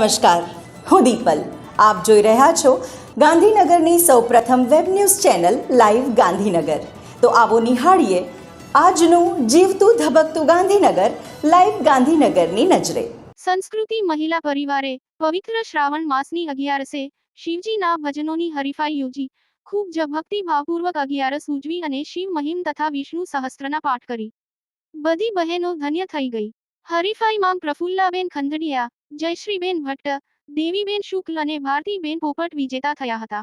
નમસ્કાર, હું દીપલ. આપ જોઈ રહ્યા છો ગાંધીનગરની સૌપ્રથમ web news channel live Gandhinagar. તો આવો નિહાળીએ આજનું જીવતું ધબકતું ગાંધીનગર, લાઈવ ગાંધીનગરની નજરે. સંસ્કૃતિ મહિલા પરિવારે પવિત્ર શ્રાવણ માસની અગિયારસે શિવજીના ભજનોની હરીફાઈ યોજી, ખૂબ જ ભક્તિભાવપૂર્વક અગિયારસ ઉજવી અને શિવ મહિમ તથા વિષ્ણુ સહસ્ત્રના પાઠ કરી. બધી બહેનો ધન્ય થઈ ગઈ. હરીફાઈમાં પ્રફુલ્લાબેન ખંદડિયા, જયશ્રીબેન ભટ્ટ, દેવીબેન શુક્લ અને ભારતીબેન પોપટ વિજેતા થયા હતા.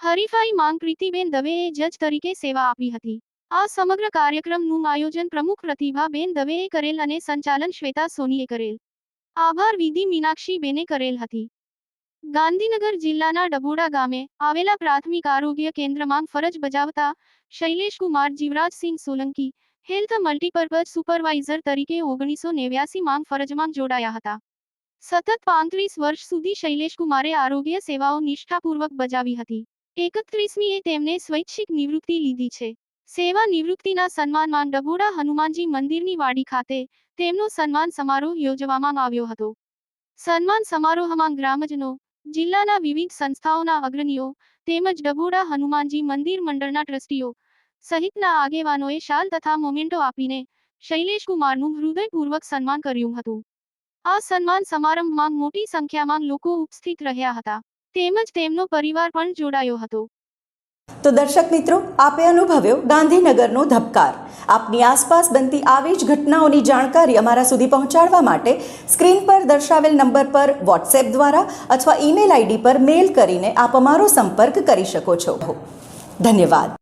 હરીફાઈ માંગ પ્રીતિબેન દવેએ જજ તરીકે સેવા આપી હતી. આ સમગ્ર કાર્યક્રમનું આયોજન પ્રમુખ પ્રતિભાબેન દવેએ કરેલ અને સંચાલન શ્વેતા સોનીએ કરેલ. આભાર વિધિ મીનાક્ષીબેને કરેલ હતી. ગાંધીનગર જિલ્લાના ડભોડા ગામે આવેલા પ્રાથમિક આરોગ્ય કેન્દ્રમાં ફરજ બજાવતા Shailesh Kumar Jivrajsinh Solanki health multipurpose supervisor તરીકે ઓગણીસો નેવ્યાસીમાં ફરજમાં જોડાયા હતા. સતત પાંત્રીસ વર્ષ સુધી શૈલેષકુમારે આરોગ્ય સેવાઓ નિષ્ઠાપૂર્વક બજાવી હતી. એકત્રીસમીએ તેમને સ્વૈચ્છિક નિવૃત્તિ લીધી છે. સેવા નિવૃત્તિના સન્માનમાં ડભોડા હનુમાનજી મંદિરની વાડી ખાતે તેમનો સન્માન સમારોહ યોજવામાં આવ્યો હતો. સન્માન સમારોહમાં ગ્રામજનો, જિલ્લાના વિવિધ સંસ્થાઓના અગ્રણીઓ તેમજ ડભોડા હનુમાનજી મંદિર મંડળના ટ્રસ્ટીઓ સહિતના આગેવાનોએ શાલ તથા મોમેન્ટો આપીને શૈલેષ કુમારનું હૃદયપૂર્વક સન્માન કર્યું હતું. આ સન્માન સમારંભમાં મોટી સંખ્યામાં લોકો ઉપસ્થિત રહ્યા હતા. તેમજ તેમનો પરિવાર પણ જોડાયો હતો. તો દર્શક મિત્રો, આપે અનુભવ્યો ગાંધીનગરનો ધબકાર. આપની આસપાસ બનતી આવી જ ઘટનાઓની જાણકારી અમારા સુધી પહોંચાડવા માટે સ્ક્રીન પર દર્શાવેલ નંબર પર વોટ્સએપ દ્વારા અથવા ઈમેલ આઈડી પર મેલ કરીને આપ અમારો સંપર્ક કરી શકો છો. ધન્યવાદ.